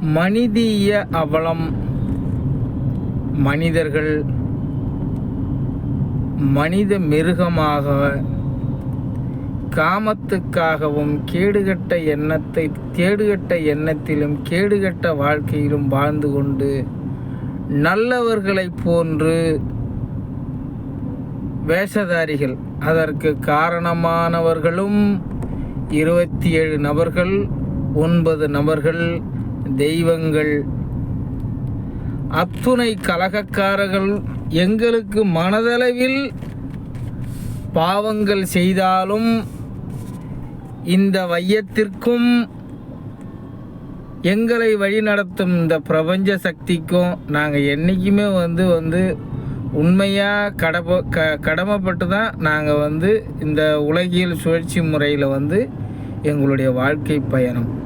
மனிதீய அவலம். மனிதர்கள் மனித மிருகமாக காமத்துக்காகவும் கேடுகட்ட எண்ணத்தை கேடுகட்ட எண்ணத்திலும் கேடுகட்ட வாழ்க்கையிலும் வாழ்ந்து கொண்டு நல்லவர்களைப் போன்று வேஷதாரிகள். அதற்கு காரணமானவர்களும் இருபத்தி ஏழு நபர்கள் ஒன்பது நபர்கள் தெய்வங்கள். அத்துணை கலகக்காரர்கள் எங்களுக்கு மனதளவில் பாவங்கள் செய்தாலும் இந்த வையத்திற்கும் எங்களை வழிநடத்தும் இந்த பிரபஞ்ச சக்திக்கும் நாங்கள் என்றைக்குமே வந்து வந்து உண்மையாக கடப்ப க கடமைப்பட்டு தான் நாங்கள் வந்து இந்த உலகியல் சுழற்சி முறையில் வந்து எங்களுடைய வாழ்க்கை பயணம்.